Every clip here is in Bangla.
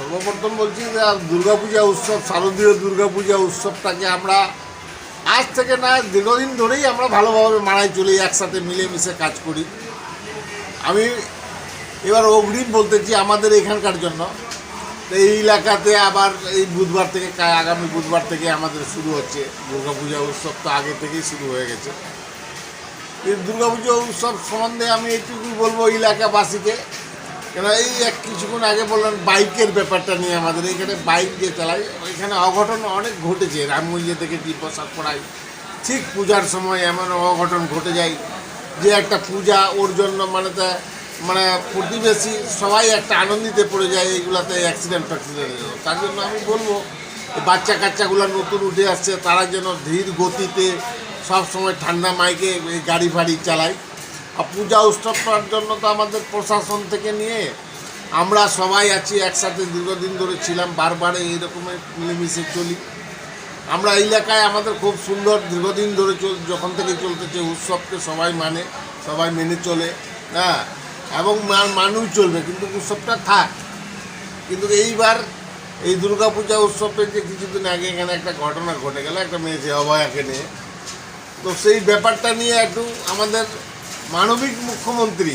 সর্বপ্রথম বলছি যে দুর্গাপূজা উৎসব, শারদীয় দুর্গাপূজা উৎসবটাকে আমরা আজ থেকে না, দীর্ঘদিন ধরেই আমরা ভালোভাবে মানাই চলি, একসাথে মিলেমিশে কাজ করি। আমি এবার অগ্রিম বলতেছি আমাদের এখানকার জন্য। এই এলাকাতে আবার এই বুধবার থেকে আগামী বুধবার থেকে আমাদের শুরু হচ্ছে। দুর্গাপূজা উৎসব তো আগে থেকেই শুরু হয়ে গেছে। এই দুর্গাপুজো উৎসব সম্বন্ধে আমি এইটুকুই বলব এলাকাবাসীকে। কেন এই এক কিছুক্ষণ আগে বললেন বাইকের ব্যাপারটা নিয়ে আমাদের, এখানে বাইক দিয়ে চালাই। এখানে অঘটন অনেক ঘটেছে রামগঞ্জে থেকে পোশাক পড়াই ঠিক পূজার সময় এমন অঘটন ঘটে যায় যে একটা পূজা, ওর জন্য মানে তা মানে প্রতিবেশী সবাই একটা আনন্দিতে পড়ে যায় এইগুলাতে অ্যাক্সিডেন্ট ফ্যাক্সিডেন্ট তার জন্য আমি বলব বাচ্চা কাচ্চাগুলো নতুন উঠে আসছে, তারা যেন ধীর গতিতে সব সময় ঠান্ডা মাইকে গাড়ি ফাড়ি চালায়। পূজা উৎসবটার জন্য তো আমাদের প্রশাসন থেকে নিয়ে আমরা সবাই আছি একসাথে দীর্ঘদিন ধরে ছিলাম বারবার এই রকমের মিলেমিশে চলি। আমরা এলাকায় আমাদের খুব সুন্দর দীর্ঘদিন ধরে চল, যখন থেকে চলতেছে উৎসবকে সবাই মানে সবাই মেনে চলে হ্যাঁ এবং মানুষ চলবে, কিন্তু উৎসবটা থাক। কিন্তু এইবার এই দুর্গাপূজা উৎসবের যে কিছুদিন আগে এখানে একটা ঘটনা ঘটে গেল, একটা মেয়ে যে নিয়ে। তো সেই ব্যাপারটা নিয়ে একটু আমাদের মানবিক মুখ্যমন্ত্রী।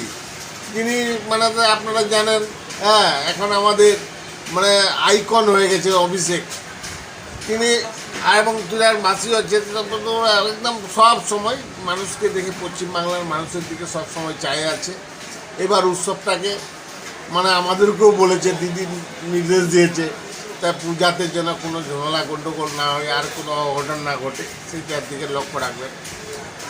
তিনি মানে আপনারা জানেন হ্যাঁ এখন আমাদের মানে আইকন হয়ে গেছে অভিষেক। তিনি এবং তুলার মাসি হচ্ছে একদম সব সময় মানুষকে দেখে পশ্চিমবাংলার মানুষের দিকে সব সময় চাই আছে। এবার উৎসবটাকে মানে আমাদেরকেও বলেছে, দিদি নির্দেশ দিয়েছে, তা পূজাতে যেন কোনো ঝামেলা গণ্ডগোল না হয়, আর কোনো অঘটন না ঘটে, সেইটার দিকে লক্ষ্য রাখবেন।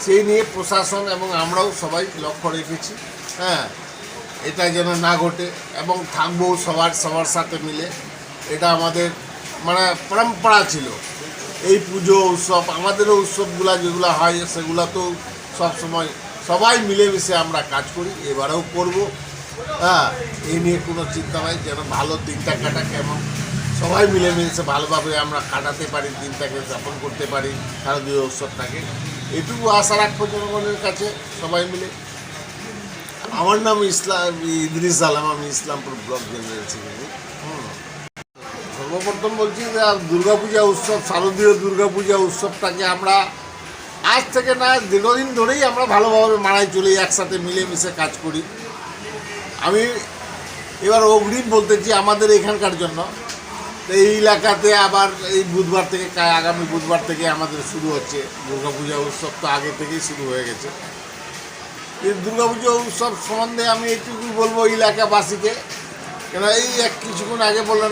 সেই নিয়ে প্রশাসন এবং আমরাও সবাই লক্ষ্য রেখেছি হ্যাঁ এটা যেন না ঘটে এবং থাকব সবার সবার সাথে মিলে। এটা আমাদের মানে পরম্পরা ছিল। এই পুজো, উৎসব, আমাদেরও উৎসবগুলো যেগুলো হয়, সেগুলো তো সবসময় সবাই মিলেমিশে আমরা কাজ করি, এবারেও করব। হ্যাঁ এই নিয়ে কোনো চিন্তা নাই, যেন ভালো দিনটা কাটাক এবং সবাই মিলেমিশে ভালোভাবে আমরা কাটাতে পারি, দিনটাকে যাপন করতে পারি, শারদীয় উৎসবটাকে। এটুকু আশা রাখব জনগণের কাছে, সবাই মিলে। আমার নাম ইসলাম ইদ্রিস আলম, আমি ইসলামপুর ব্লক হুম। সর্বপ্রথম বলছি যে দুর্গাপূজা উৎসব, শারদীয় দুর্গাপূজা উৎসবটাকে আমরা আজ থেকে না, দীর্ঘদিন ধরেই আমরা ভালোভাবে মানাই চলি, একসাথে মিলেমিশে কাজ করি। আমি এবার অগ্রিম বলতেছি আমাদের এখানকার জন্য এই এলাকাতে আবার এই বুধবার থেকে আগামী বুধবার থেকে আমাদের শুরু হচ্ছে দুর্গাপূজা উৎসব তো আগে থেকেই শুরু হয়ে গেছে। এই দুর্গাপুজো উৎসব সম্বন্ধে আমি এইটুকুই বলব এলাকাবাসীকে। কেন এই এক কিছুক্ষণ আগে বললেন